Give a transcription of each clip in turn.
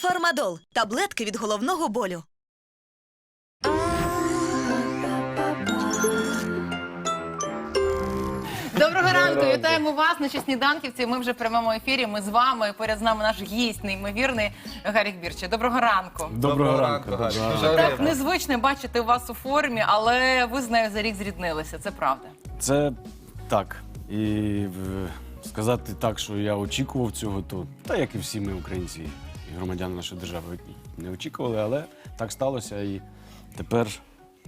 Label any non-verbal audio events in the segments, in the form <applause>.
Фармадол таблетки від головного болю. Доброго ранку, вітаємо вас, наші сніданківці. Ми вже в прямому ефірі. Ми з вами. Поряд з нами наш гість, неймовірний Гарік Бірче. Доброго ранку. Доброго ранку. Гарі. доброго Так незвично бачити вас у формі, але ви з нею за рік зріднилися. Це правда. Це так. І сказати так, що я очікував цього, то та як і всі ми, українці громадяни нашої держави, не очікували, але так сталося. І тепер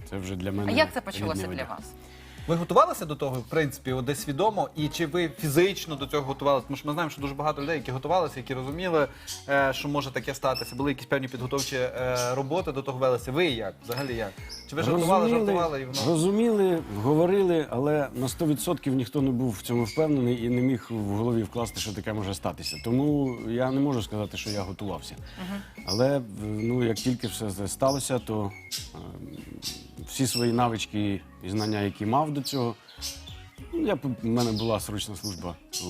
це вже для мене. А як це почалося для вас? Ви готувалися до того, в принципі, от десь свідомо, і чи ви фізично до цього готувалися? Тому що ми знаємо, що дуже багато людей, які готувалися, які розуміли, е, що може таке статися. Були якісь певні підготовчі е, роботи до того велися. Ви як? Взагалі як? Чи ви жартували, жартували і воно? розуміли, говорили, але на 100% ніхто не був в цьому впевнений і не міг в голові вкласти, що таке може статися. Тому я не можу сказати, що я готувався. Але ну, як тільки все це сталося, то е, всі свої навички і знання, які мав до цього. ну, Я, в мене була срочна служба у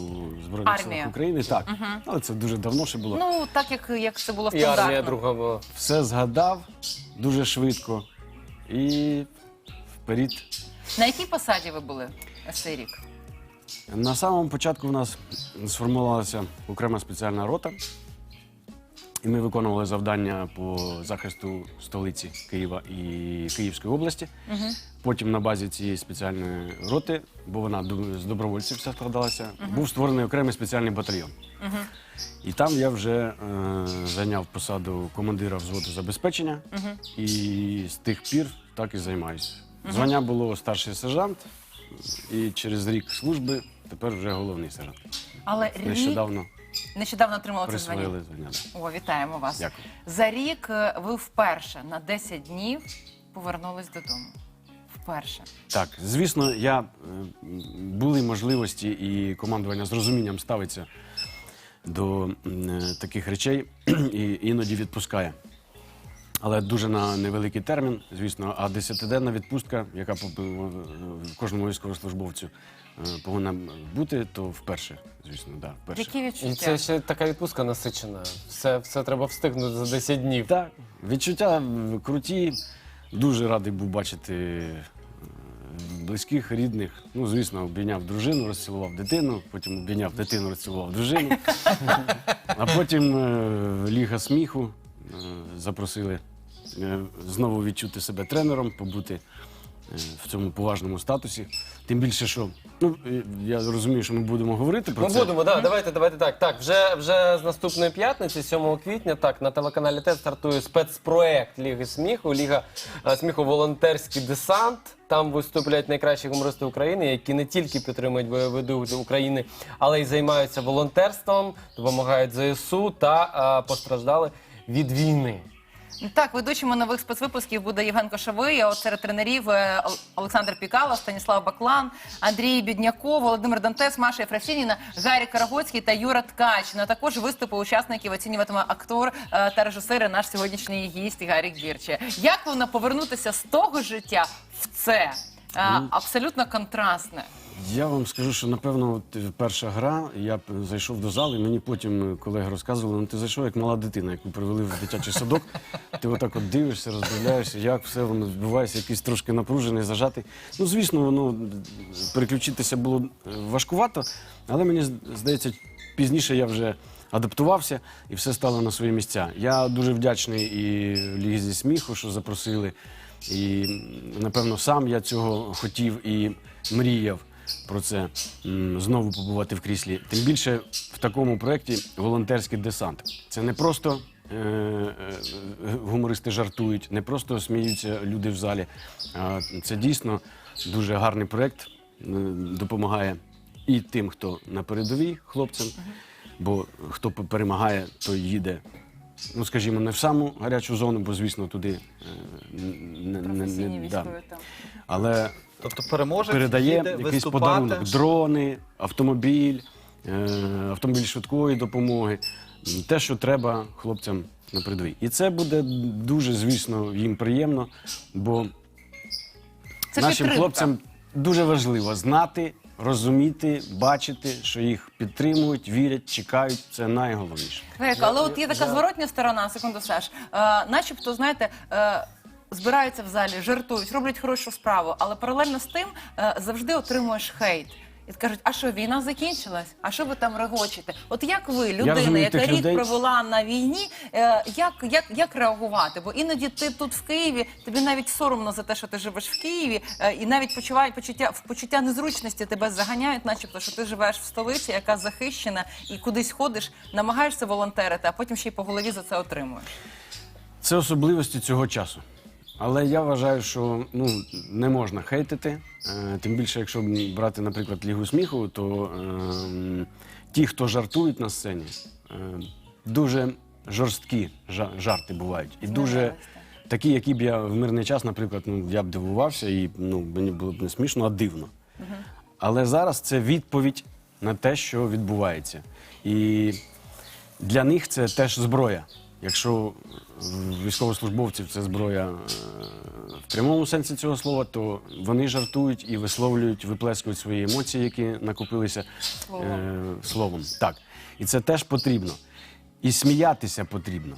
Збройних Армія. силах України, так. Але це дуже давно ще було. Ну так як, як це було І армія стандартно. друга була. Все згадав дуже швидко і вперед. На якій посаді ви були цей рік? На самому початку в нас сформувалася окрема спеціальна рота, і ми виконували завдання по захисту столиці Києва і Київської області. Потім на базі цієї спеціальної роти, бо вона з добровольців вся складалася, був створений окремий спеціальний батальйон. І там я вже е, зайняв посаду командира взводу забезпечення, і з тих пір так і займаюся. Звання було старший сержант, і через рік служби тепер вже головний сержант. Але рік Нещодавно отримала це звання. присвоїли звання. да. О, вітаємо вас. Дякую. За рік е, ви вперше на 10 днів повернулись додому. Вперше. Так, звісно, я е, м, були можливості і командування з розумінням ставиться до м, е, таких речей <clears throat> і іноді відпускає. Але дуже на невеликий термін, звісно, а десятиденна відпустка, яка кожному військовослужбовцю е, повинна бути, то вперше, звісно, да, вперше. Які І це ще така відпустка насичена. Все, все треба встигнути за 10 днів. Так, відчуття круті. Дуже радий був бачити е, близьких, рідних. Ну, звісно, обійняв дружину, розцілував дитину, потім обійняв дитину, розцілував дружину. <laughs> А потім е, Ліга сміху запросили знову відчути себе тренером, побути е, в цьому поважному статусі. Тим більше, що ну, е, я розумію, що ми будемо говорити про Ми це. будемо, да, давайте, давайте так. Так, вже, вже з наступної п'ятниці, 7 квітня, так, на телеканалі ТЕД стартує спецпроект Ліги сміху, Ліга е, сміху волонтерський десант. Там виступлять найкращі гумористи України, які не тільки підтримують бойовий дух України, але й займаються волонтерством, допомагають ЗСУ та е, постраждали від війни. Так, ведучими нових спецвипусків буде Євген Кошовий, а от серед тренерів е, Ол- Олександр Пікало, Станіслав Баклан, Андрій Бідняков, Володимир Дантес, Маша Єфросініна, Гарі Карагоцький та Юра Ткач. Ну, а також виступи учасників оцінюватиме актор е, та режисер і наш сьогоднішній гість Гарік Бірче. Як воно повернутися з того життя в це? Е, Абсолютно контрастне. Я вам скажу, що напевно, от, е, перша гра, я зайшов до зали, і мені потім е, колеги розказували, ну ти зайшов як мала дитина, яку привели в дитячий садок. Ти отак от дивишся, роздивляєшся, як все воно відбувається, якийсь трошки напружений, зажатий. Ну, звісно, воно е, переключитися було е, важкувато, але мені здається, пізніше я вже адаптувався і все стало на свої місця. Я дуже вдячний і Лізі сміху, що запросили. І напевно сам я цього хотів і мріяв про це знову побувати в кріслі. Тим більше в такому проєкті волонтерський десант. Це не просто е, е, гумористи жартують, не просто сміються люди в залі. Це дійсно дуже гарний проєкт, е, допомагає і тим, хто на передовій хлопцям, бо хто перемагає, той їде ну скажімо, не в саму гарячу зону, бо звісно туди е, не, не, Професійні не, да. військові там. але Тобто переможець передає їде якийсь виступати. подарунок: дрони, автомобіль, е, автомобіль швидкої допомоги, те, що треба хлопцям на передовій. І це буде дуже, звісно, їм приємно, бо Це нашим підтримка. хлопцям дуже важливо знати, розуміти, бачити, що їх підтримують, вірять, чекають. Це найголовніше. Грека, але от є така зворотня сторона, секунду, Саш. Е, начебто, знаєте, е, збираються в залі, жартують, роблять хорошу справу, але паралельно з тим е, завжди отримуєш хейт. І кажуть, а що війна закінчилась? А що ви там регочете? От як ви, людина, розумію яка тих рік людей- провела на війні, е, як, як, як реагувати? Бо іноді ти тут в Києві, тобі навіть соромно за те, що ти живеш в Києві, е, і навіть почуває почуття в почуття незручності тебе заганяють, начебто, що ти живеш в столиці, яка захищена, і кудись ходиш, намагаєшся волонтерити, а потім ще й по голові за це отримуєш. Це особливості цього часу. Але я вважаю, що ну, не можна хейтити. Е, тим більше, якщо брати, наприклад, Лігу сміху, то е, ті, хто жартують на сцені, е, дуже жорсткі жарти бувають. І дуже такі, які б я в мирний час, наприклад, ну, я б дивувався, і ну, мені було б не смішно, а дивно. Але зараз це відповідь на те, що відбувається. І для них це теж зброя. Якщо військовослужбовців це зброя е, в прямому сенсі цього слова, то вони жартують і висловлюють, виплескують свої емоції, які накопилися е, словом. Так. І це теж потрібно. І сміятися потрібно.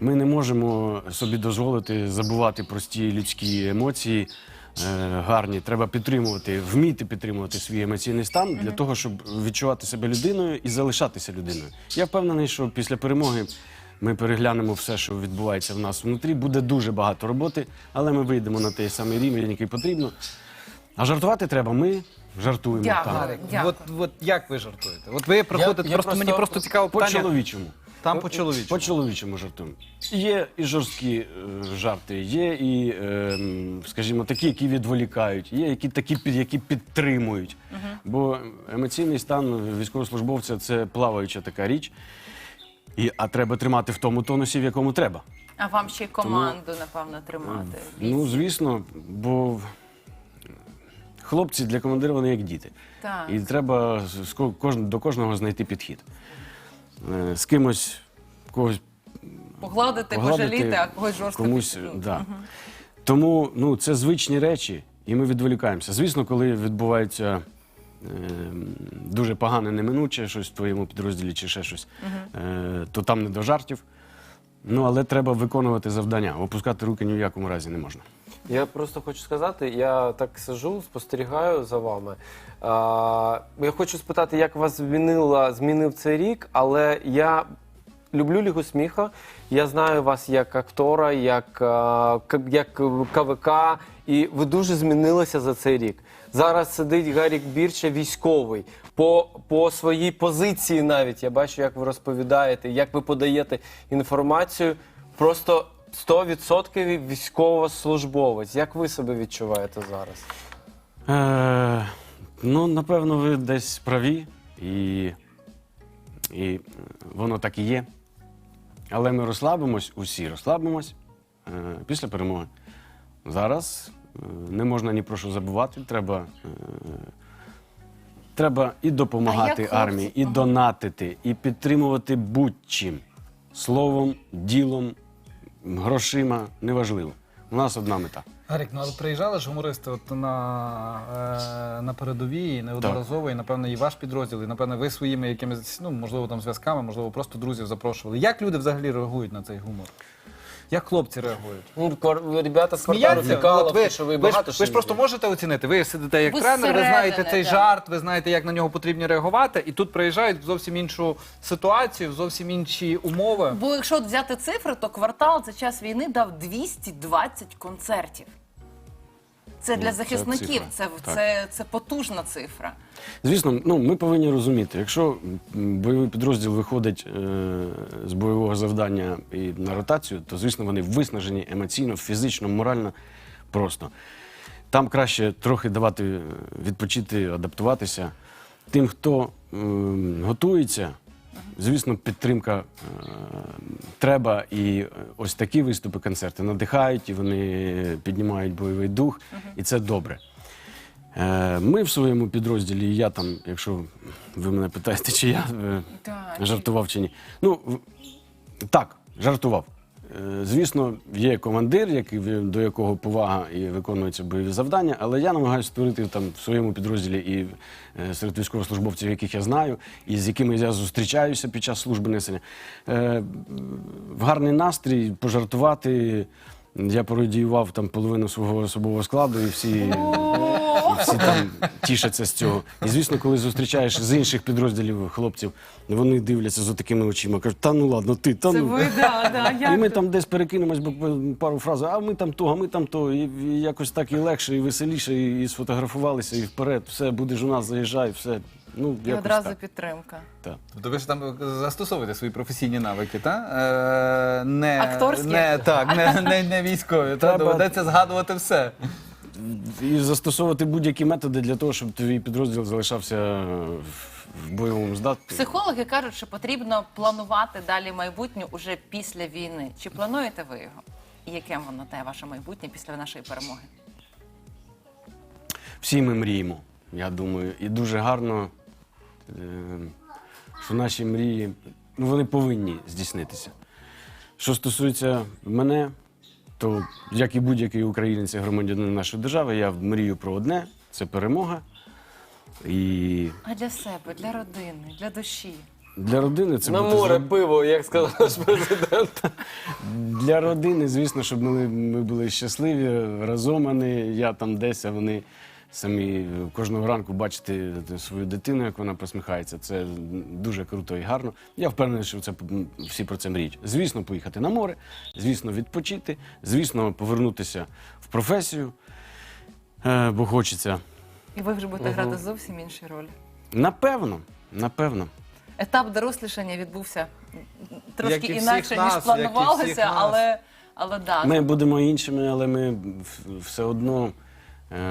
Ми не можемо собі дозволити забувати прості людські емоції. е, Гарні, треба підтримувати, вміти підтримувати свій емоційний стан для того, щоб відчувати себе людиною і залишатися людиною. Я впевнений, що після перемоги ми переглянемо все, що відбувається в нас внутрі. Буде дуже багато роботи, але ми вийдемо на той самий рівень, який потрібно. А жартувати треба. Ми жартуємо. Дякую. так. Дякую. от, от як ви жартуєте? От ви приходите, я просто, мені просто- просто цікаво По-чоловічому. Там по чоловічому. По чоловічому жартуємо. Є і жорсткі е, жарти, є і, е, скажімо, такі, які відволікають, є які такі, під- які підтримують. Бо емоційний стан військовослужбовця це плаваюча така річ. І, а треба тримати в тому тонусі, в якому треба. А вам ще й команду, напевно, тримати. Ну, звісно, бо хлопці для командира вони як діти. Так. І треба з- ко- до кожного знайти підхід. Е, З кимось когось Погладити, погладити, пожаліти, а когось жорстко комусь, підтягнути. да. Тому ну, це звичні речі, і ми відволікаємося. Звісно, коли відбувається дуже погане неминуче, щось в твоєму підрозділі чи ще щось, е, то там не до жартів. Ну, але треба виконувати завдання. Опускати руки ні в якому разі не можна. Я просто хочу сказати, я так сижу, спостерігаю за вами. А, я хочу спитати, як вас змінила, змінив цей рік, але я люблю Лігу сміха. Я знаю вас як актора, як, а, к- як КВК, і ви дуже змінилися за цей рік. Зараз сидить Гарік Бірча, військовий. По, по своїй позиції навіть я бачу, як ви розповідаєте, як ви подаєте інформацію. Просто 100% військовослужбовець. Як ви себе відчуваєте зараз? Е, ну, напевно, ви десь праві, і, і воно так і є. Але ми розслабимось, усі розслабимось е, після перемоги. Зараз не можна ні про що забувати. Треба, е, треба і допомагати армії, і донатити, і підтримувати будь-чим. Словом, ділом, грошима, неважливо. У нас одна мета. Гарик, ну але приїжджали ж гумористи от на, е, на передовій і неодноразово, і напевно і ваш підрозділ, і напевно ви своїми якимись, ну можливо, там зв'язками, можливо, просто друзів запрошували. Як люди взагалі реагують на цей гумор? Як хлопці реагують? Ну, квар- ребята з кварталу Сміяться? Цікавило, От ви, що ви ви, ж, багато ви ж просто можете оцінити. Ви сидите як Ви тренер, ви зсередини, знаєте цей да. жарт, ви знаєте, як на нього потрібно реагувати, і тут приїжджають в зовсім іншу ситуацію, в зовсім інші умови. Бо якщо от взяти цифри, то квартал за час війни дав 220 концертів. Це для Ну, це захисників, цифра, це, це, це потужна цифра. Звісно, ну ми повинні розуміти, якщо бойовий підрозділ виходить е, з бойового завдання і на ротацію, то звісно вони виснажені емоційно, фізично, морально просто. Там краще трохи давати е, відпочити, адаптуватися. Тим, хто м, готується, звісно, підтримка е, треба. І е, ось такі виступи, концерти надихають, і вони піднімають бойовий дух, і це добре. Е, Ми в своєму підрозділі, і я там, якщо ви мене питаєте, чи я е, Так. жартував чи ні. Ну, в- так, жартував. Е, звісно, є командир, який, до якого повага і виконуються бойові завдання, але я намагаюся створити там в своєму підрозділі і е, серед військовослужбовців, яких я знаю, і з якими я зустрічаюся під час служби несення. Е, в гарний настрій, пожартувати. Я пародіював там половину свого особового складу, і всі, і всі там тішаться з цього. І звісно, коли зустрічаєш з інших підрозділів хлопців, вони дивляться з такими очима, кажуть, та ну ладно, ти, та Це ну. ви, да, да, І як ми там десь перекинемось буквально пару фраз, а ми там то, а ми там то. І, і якось так і легше, і веселіше, і, і сфотографувалися, і вперед, все, будеш у нас, заїжджай, все. Ну, І якось одразу так. підтримка. так. Тобто ви ж там застосовуєте свої професійні навики, та? Е, не, Акторські? Не, так, не, не, не військові. Та Треба- доведеться згадувати все. І застосовувати будь-які методи для того, щоб твій підрозділ залишався в- бойовому здатку. Психологи кажуть, що потрібно планувати далі майбутнє уже після війни. Чи плануєте ви його? І яким воно те ваше майбутнє після нашої перемоги? Всі ми мріємо, я думаю. І дуже гарно, е, що наші мрії ну, вони повинні здійснитися. Що стосується мене, то як і будь-який українець і громадянин нашої держави, я мрію про одне це перемога. І А для себе, для родини, для душі. для родини це На бути море, з- пиво, як сказав наш президент. Для родини, звісно, щоб ми, ми були щасливі разом, а не я там десь, а вони самі кожного ранку бачити свою дитину, як вона посміхається. Це дуже круто і гарно. Я впевнений, що це всі про це мріють. Звісно, поїхати на море, звісно, відпочити, звісно, повернутися в професію, е, бо хочеться. І ви вже будете грати зовсім інші ролі. Напевно, напевно. Етап дорослішання відбувся трошки Як і інакше, нас, ніж планувалося, але, але да. Ми будемо іншими, але ми все одно е,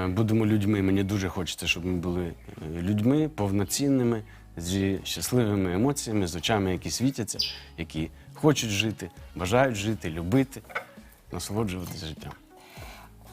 будемо людьми. Мені дуже хочеться, щоб ми були е, людьми повноцінними, зі щасливими емоціями, з очами, які світяться, які хочуть жити, бажають жити, любити, насолоджуватися життям.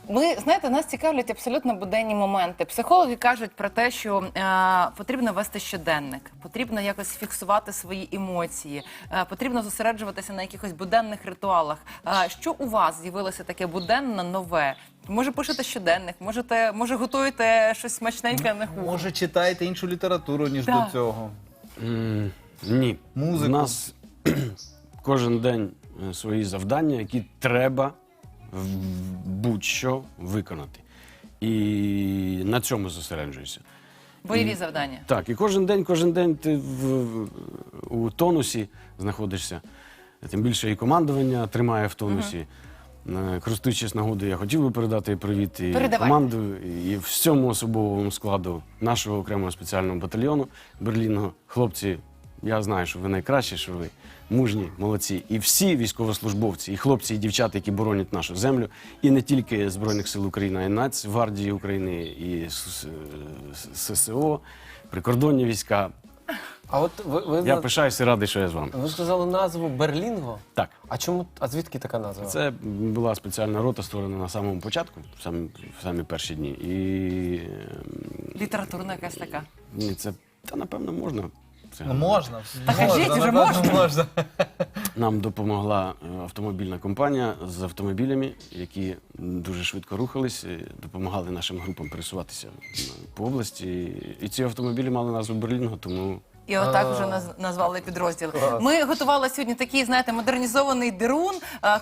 Ми знаєте, нас цікавлять абсолютно буденні моменти. Психологи кажуть про те, що е, потрібно вести щоденник, потрібно якось фіксувати свої емоції, е, потрібно зосереджуватися на якихось буденних ритуалах. Е, що у вас з'явилося таке буденне нове? Може, пишете щоденник, можете, може, готуєте щось смачненьке на кухні? Може, читаєте іншу літературу, ніж Так. до цього. М, Ні. Музику. У нас кожен день е, свої завдання, які треба будь-що виконати. І на цьому зосереджуюся. Бойові завдання. Так, і кожен день, кожен день ти в, в- у тонусі знаходишся. Тим більше і командування тримає в тонусі. Е, Користуючись нагодою, я хотів би передати привіт і Передавай. команду, і всьому особовому складу нашого окремого спеціального батальйону Берлінного. Хлопці, я знаю, що ви найкращі, що ви мужні, молодці. І всі військовослужбовці, і хлопці, і дівчата, які боронять нашу землю, і не тільки Збройних сил України, а й Нацгвардії України, і ССО, прикордонні війська. А от ви, ви, Я пишаюся і радий, що я з вами. ви сказали назву Берлінго? Так. А чому? А звідки така назва? Це була спеціальна рота, створена на самому початку, в самі, в самі перші дні. І ем, Літературна якась така. ні, це та напевно можна. Це Ну, можна. Та кажіть, вже напевно, можна. нам допомогла е, автомобільна компанія з автомобілями, які дуже швидко рухались, і допомагали нашим групам пересуватися е, по області. І ці автомобілі мали назву Берлінго, тому І отак вже наз- назвали підрозділ. Ми готували сьогодні такий, знаєте, модернізований дерун.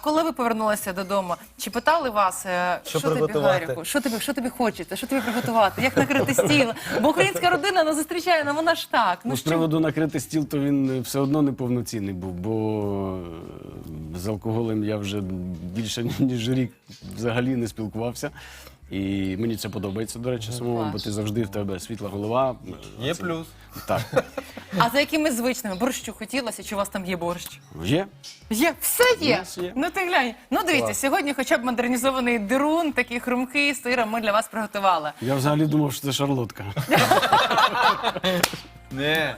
Коли ви повернулися додому, чи питали вас, е, Що тобі, приготувати? Гаріку, що тобі, що тобі хочеться, що тобі приготувати, як накрити стіл? Бо українська родина нас зустрічає, ну вона ж так. Ну, Ну з що? приводу накрити стіл, то він е, все одно неповноцінний був, бо е, з алкоголем я вже більше ніж рік взагалі не спілкувався. І мені це подобається, до речі, самому, бо ти завжди в тебе світла голова. е, Є це- плюс. Так. А за якими звичними? Борщу хотілося, чи у вас там є борщ? Є? Є, все є. Є. Ну ти глянь. Ну дивіться, сьогодні хоча б модернізований дерун, такі хрумки, з сиром ми для вас приготували. Я взагалі думав, що це шарлотка. <laughs> Ні.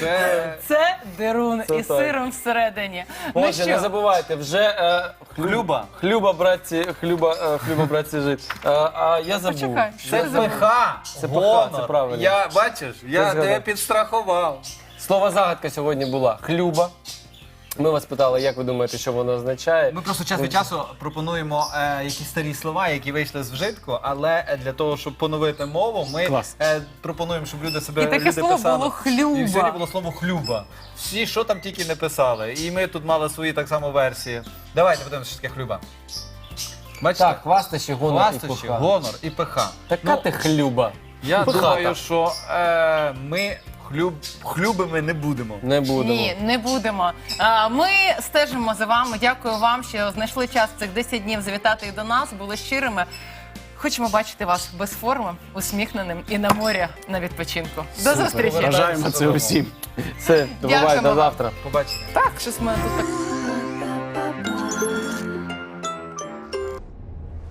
Це Це дерун Це із так. сиром всередині. Ну Отже, не забувайте, вже е, хлю- Хлюба. Хлюба, братці, хлюба, е, хлюба, братці, жить. Е, а я забув. Почекай, що це ти забув? пиха. Це ПХ, це правильно. Я бачиш, я згадав. тебе підстрахував. Слово загадка сьогодні була хлюба. Ми вас питали, як ви думаєте, що воно означає? Ми просто час від часу пропонуємо е, якісь старі слова, які вийшли з вжитку, але е, для того, щоб поновити мову, ми Клас. е, пропонуємо, щоб люди себе І таке люди слово писали. було «хлюба». І сьогодні було слово хлюба. Всі, що там тільки не писали. І ми тут мали свої так само версії. Давайте подивимося, що таке хлюба. Бачите? Так, хвастощі, гонор і Хвастощі, пиха. гонор і пиха. Така Ну, ти хлюба. я Пихата. думаю, що е, ми хлюб, хлюбими не будемо. Не будемо. Ні, не будемо. А, Ми стежимо за вами. Дякую вам, що знайшли час цих 10 днів завітати і до нас. Були щирими. Хочемо бачити вас без форми, усміхненим і на морі на відпочинку. До зустрічі. Бажаємо це усім. Все, Дякуємо до вам. завтра. Побачення. Так, щось ми тут так.